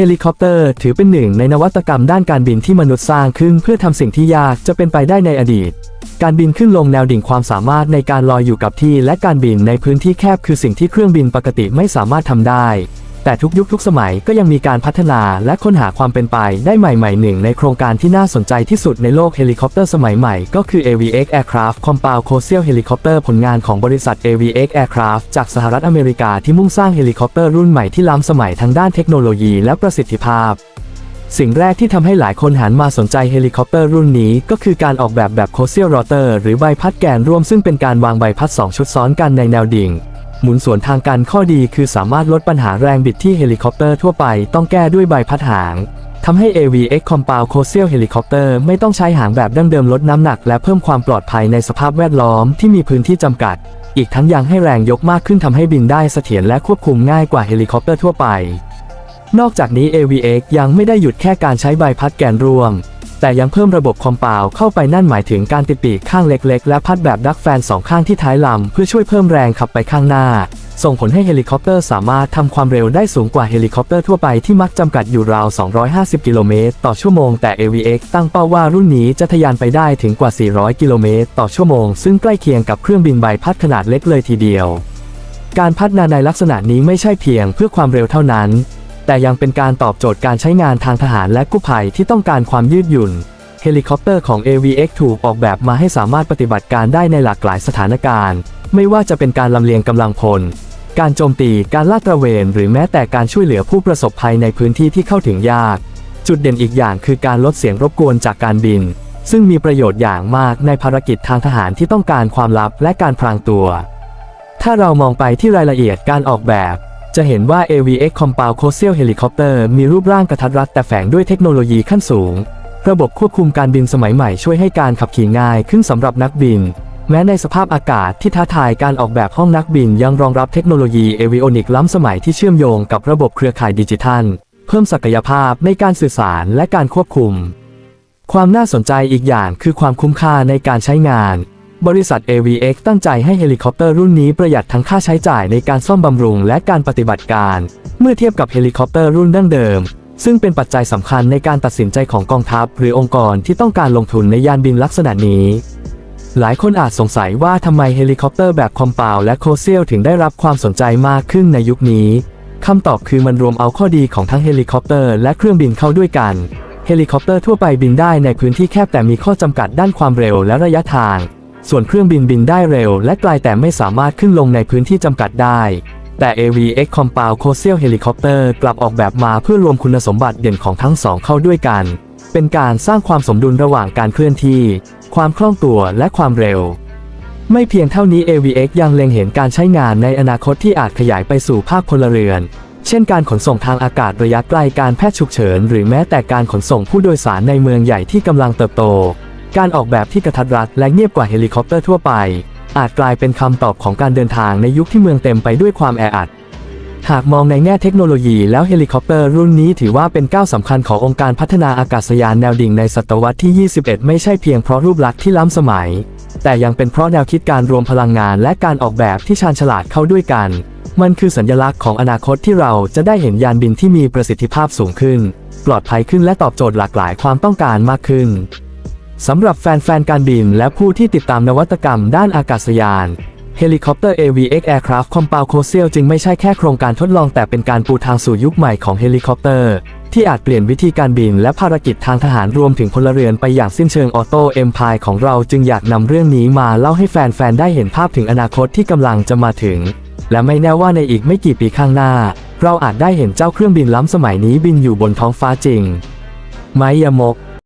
เฮลิคอปเตอร์ถือเป็นหนึ่งในนวัตกรรมด้านการบินที่มนุษย์สร้างขึ้นเพื่อทำสิ่งที่ยากจะเป็นไปได้ในอดีต การบินขึ้นลงแนวดิ่งความสามารถในการลอยอยู่กับที่และการบินในพื้นที่แคบคือสิ่งที่เครื่องบินปกติไม่สามารถทำได้ แต่ทุกยุคทุกสมัยก็ยังมีการพัฒนาและค้นหาความเป็นไปได้ใหม่ๆหนึ่งในโครงการที่น่าสนใจที่สุดในโลกเฮลิคอปเตอร์สมัยใหม่ก็คือ AVX Aircraft Compound Coaxial Helicopter ผลงานของบริษัท AVX Aircraft จากสหรัฐอเมริกาที่มุ่งสร้างเฮลิคอปเตอร์รุ่นใหม่ที่ล้ำสมัยทั้งด้านเทคโนโลยีและประสิทธิภาพสิ่งแรกที่ทำให้หลายคนหันมาสนใจเฮลิคอปเตอร์รุ่นนี้ ก็คือการออกแบบแบบโคเซียลโรเตอร์หรือใบพัดแกนร่วมซึ่งเป็นการวางใบพัด 2 ชุดซ้อนกันในแนวดิ่ง หมุนสวนทางกันข้อดีคือสามารถลดปัญหาแรงบิดที่เฮลิคอปเตอร์ทั่วไปต้องแก้ด้วยใบพัดหางทำให้ AVX Compound Coaxial Helicopter ไม่ต้องใช้หางแบบดั้งเดิมลดน้ำหนักและเพิ่มความปลอดภัยในสภาพแวดล้อมที่มีพื้นที่จำกัด อีกทั้งยังให้แรงยกมากขึ้นทำให้บินได้เสถียรและควบคุมง่ายกว่าเฮลิคอปเตอร์ทั่วไป นอกจากนี้ AVX ยังไม่ได้หยุดแค่การใช้ใบพัดแกนรวม แต่ยังเพิ่มระบบคอมเปาเข้าไปนั่นหมายถึงการติดปีกข้างเล็กๆ และพัดแบบดักแฟนสองข้างที่ท้ายลำ เพื่อช่วยเพิ่มแรงขับไปข้างหน้า ส่งผลให้เฮลิคอปเตอร์สามารถทำความเร็วได้สูงกว่าเฮลิคอปเตอร์ทั่วไปที่มักจำกัดอยู่ราว 250 กิโลเมตรต่อชั่วโมงแต่ AVX ตั้งเป้าว่ารุ่นนี้จะทะยานไปได้ถึงกว่า 400 กิโลเมตรต่อชั่วโมง ซึ่งใกล้เคียงกับเครื่องบินใบพัดขนาดเล็กเลยทีเดียว การพัฒนาในลักษณะนี้ไม่ใช่เพียงเพื่อความเร็วเท่านั้น แต่ยังเป็นการตอบโจทย์การใช้งานทางทหารและกู้ภัยที่ต้องการความยืดหยุ่น เฮลิคอปเตอร์ของ AVX ถูกออกแบบมาให้สามารถปฏิบัติการได้ในหลากหลายสถานการณ์ ไม่ว่าจะเป็นการลำเลียงกำลังพล การโจมตี การลาดตระเวน หรือแม้แต่การช่วยเหลือผู้ประสบภัยในพื้นที่ที่เข้าถึงยาก จุดเด่นอีกอย่างคือการลดเสียงรบกวนจากการบิน ซึ่งมีประโยชน์อย่างมากในภารกิจทางทหารที่ต้องการความลับและการพรางตัว ถ้าเรามองไปที่รายละเอียดการออกแบบ จะเห็นว่า AVX Compound Coaxial Helicopter มีรูปร่างกระทัดรัดแต่แฝงด้วยเทคโนโลยีขั้นสูง ระบบควบคุมการบินสมัยใหม่ช่วยให้การขับขี่ง่ายขึ้นสำหรับนักบิน แม้ในสภาพอากาศที่ท้าทายการออกแบบห้องนักบินยังรองรับเทคโนโลยีเอวิโอนิกล้ำสมัยที่เชื่อมโยงกับระบบเครือข่ายดิจิทัล เพิ่มศักยภาพในการสื่อสารและการควบคุม ความน่าสนใจอีกอย่างคือความคุ้มค่าในการใช้งาน บริษัท AVX ตั้งใจให้เฮลิคอปเตอร์รุ่นนี้ประหยัดทั้งค่าใช้จ่ายในการซ่อมบำรุงและการปฏิบัติการ เมื่อเทียบกับเฮลิคอปเตอร์รุ่นดั้งเดิม ซึ่งเป็นปัจจัยสำคัญในการตัดสินใจของกองทัพ หรือองค์กรที่ต้องการลงทุนในยานบินลักษณะนี้ หลายคนอาจสงสัยว่าทำไมเฮลิคอปเตอร์แบบคอมเปาและโคเซียลถึงได้รับความสนใจมากขึ้นในยุคนี้คำตอบคือมันรวมเอาข้อดีของทั้งเฮลิคอปเตอร์และเครื่องบินเข้าด้วยกัน เฮลิคอปเตอร์ทั่วไปบินได้ในพื้นที่แคบแต่มีข้อจำกัดด้านความเร็วและระยะทาง ส่วนเครื่องบินบินได้เร็วและไกลแต่ไม่สามารถขึ้นลงในพื้นที่จำกัดได้ แต่ AVX Compound Coaxial Helicopter กลับออกแบบมาเพื่อรวมคุณสมบัติเด่นของทั้งสองเข้าด้วยกัน เป็นการสร้างความสมดุลระหว่างการเคลื่อนที่ ความคล่องตัวและความเร็ว ไม่เพียงเท่านี้ AVX ยังเล็งเห็นการใช้งานในอนาคตที่อาจขยายไปสู่ภาคพลเรือน เช่นการขนส่งทางอากาศระยะไกลการแพทย์ฉุกเฉิน หรือแม้แต่การขนส่งผู้โดยสารในเมืองใหญ่ที่กำลังเติบโต การออกแบบที่กระทัดรัดและเงียบกว่าเฮลิคอปเตอร์ทั่วไป อาจกลายเป็นคำตอบของการเดินทางในยุคที่เมืองเต็มไปด้วยความแออัด หากมองในแง่เทคโนโลยีแล้วเฮลิคอปเตอร์รุ่นนี้ถือว่าเป็นก้าวสำคัญขององค์การพัฒนาอากาศยานแนวดิ่งในศตวรรษที่ 21 ไม่ใช่เพียงเพราะรูปลักษณ์ที่ล้ำสมัย แต่ยังเป็นเพราะแนวคิดการรวมพลังงานและการออกแบบที่ชาญฉลาดเข้าด้วยกัน มันคือสัญลักษณ์ของอนาคตที่เราจะได้เห็นยานบินที่มีประสิทธิภาพสูงขึ้น ปลอดภัยขึ้นและตอบโจทย์หลากหลายความต้องการมากขึ้น สำหรับแฟนๆ การบินและผู้ที่ติดตามนวัตกรรมด้านอากาศยานเฮลิคอปเตอร์ AVX Aircraft Compound Coaxial จึงไม่ใช่แค่โครงการทดลองแต่เป็นการปูทางสู่ยุคใหม่ของเฮลิคอปเตอร์ ที่อาจเปลี่ยนวิธีการบินและภารกิจทางทหารรวมถึงพลเรือนไปอย่างสิ้นเชิงออโต้เอ็มพายของเราจึงอยากนำเรื่องนี้มาเล่าให้แฟนๆ ได้เห็นภาพถึงอนาคตที่กำลังจะมาถึง และไม่แน่ว่าในอีกไม่กี่ปีข้างหน้า เราอาจได้เห็นเจ้าเครื่องบินล้ำสมัยนี้บินอยู่บนท้องฟ้าจริง ไมยามก